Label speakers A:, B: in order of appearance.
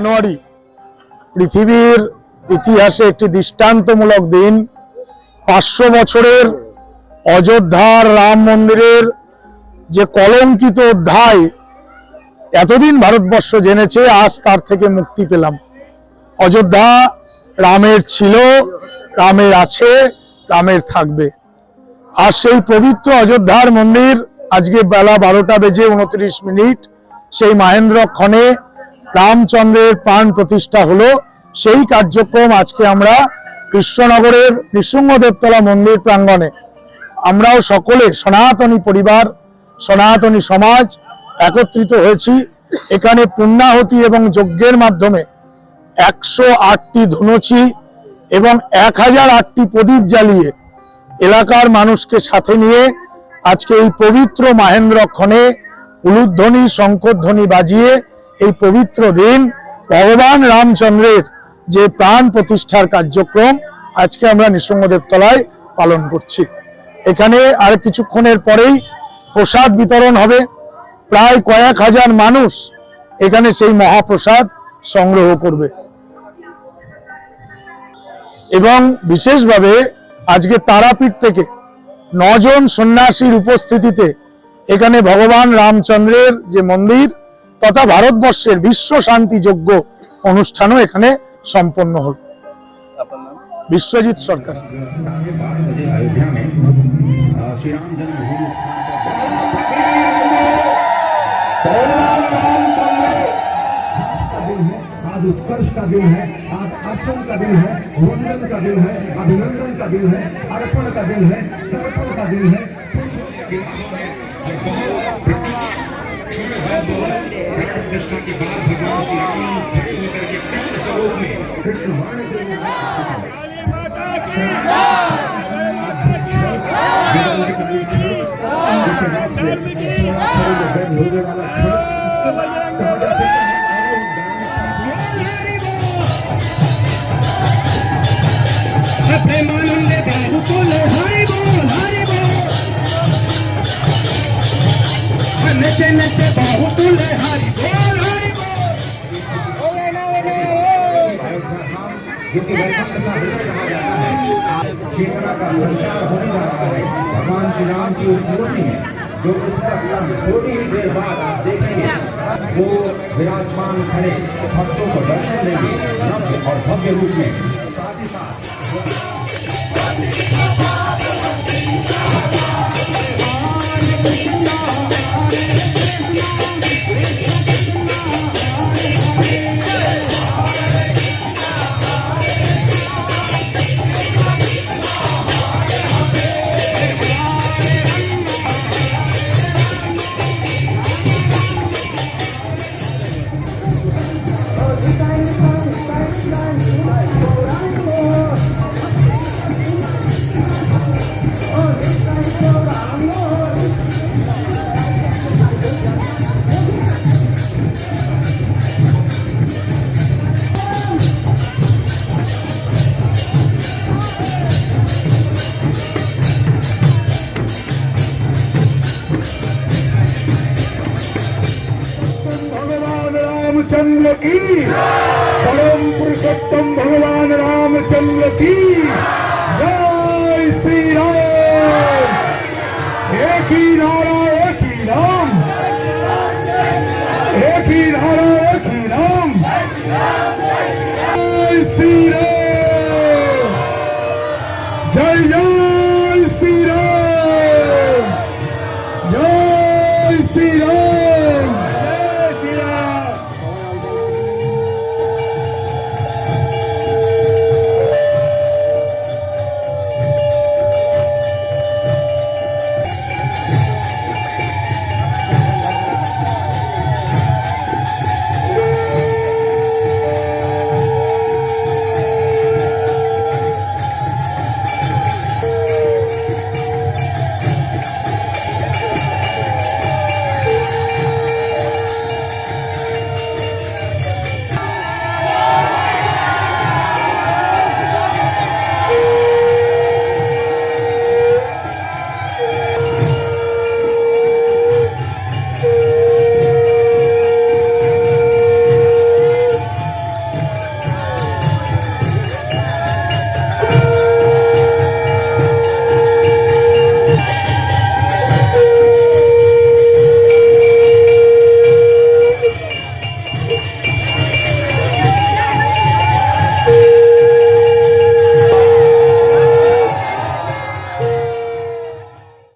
A: জানুয়ারি, পৃথিবীর ইতিহাসে একটি দৃষ্টান্তমূলক দিন। পাঁচশো বছরের অযোধ্যার রাম মন্দিরের যে কলঙ্কিত অধ্যায়, এতদিন ভারতবর্ষ জেনেছে, আজ তার থেকে মুক্তি পেলাম। অযোধ্যা রামের ছিল, রামের আছে, রামের থাকবে। আর সেই পবিত্র অযোধ্যার মন্দির আজকে বেলা বারোটা বেজে উনত্রিশ মিনিট, সেই মাহেন্দ্রক্ষণে রামচন্দ্রের প্রাণ প্রতিষ্ঠা হলো। সেই কার্যক্রম আজকে আমরা কৃষ্ণনগরের নৃসিংহদেবতলা মন্দির প্রাঙ্গণে। আমরাও সকলে সনাতনী পরিবার, সনাতনী সমাজ একত্রিত হয়েছি। এখানে পুণ্যাহতি এবং যজ্ঞের মাধ্যমে একশো আটটি ধনুচি এবং এক হাজার আটটি প্রদীপ জ্বালিয়ে এলাকার মানুষকে সাথে নিয়ে আজকে এই পবিত্র মাহেন্দ্রক্ষণে উলুধ্বনি শঙ্করধ্বনি বাজিয়ে এই পবিত্র দিন ভগবান রামচন্দ্রের যে প্রাণ প্রতিষ্ঠার কার্যক্রম আজকে আমরা নৃসিংহদেবতলায় পালন করছি। এখানে আর কিছুক্ষণের পরেই প্রসাদ বিতরণ হবে। প্রায় কয়েক হাজার মানুষ এখানে সেই মহাপ্রসাদ সংগ্রহ করবে। এবং বিশেষভাবে আজকে তারাপীঠ থেকে নজন সন্ন্যাসীর উপস্থিতিতে এখানে ভগবান রামচন্দ্রের যে মন্দির তথা ভারতবর্ষের বিশ্ব শান্তি যজ্ঞ অনুষ্ঠানও এখানে সম্পন্ন হল
B: আপনার নাম
A: বিশ্বজিৎ সরকার
C: अयोध्या में अ, श्री राम जन्मभूमि आज उत्कर्ष का दिन है आज अर्पण का दिन है वंदन का दिन है अभिनंदन का दिन है अर्पण का दिन है समर्पण का दिन है कृष्ण की बात भगवान श्री राम खड़े होकर के कृष्ण स्वरूप में कृष्ण वाणी के प्रेमानंद बाहुकुल हरि बोल हरि बोल नचे नचे बाहुकुल का संचार है भगवान श्री राम की उस मूर्ति में जो उसका थोड़ी ही देर बाद आप देखेंगे, वो विराजमान खड़े भक्तों को दर्शन देंगे नव्य और भव्य रूप में। साथ ही साथ रामचंद्र की। परम पुरुषोत्तम भगवान रामचंद्र की। जय श्री राम एक ही नारा एक ही राम। एक ही नारा एक ही राम। जय श्री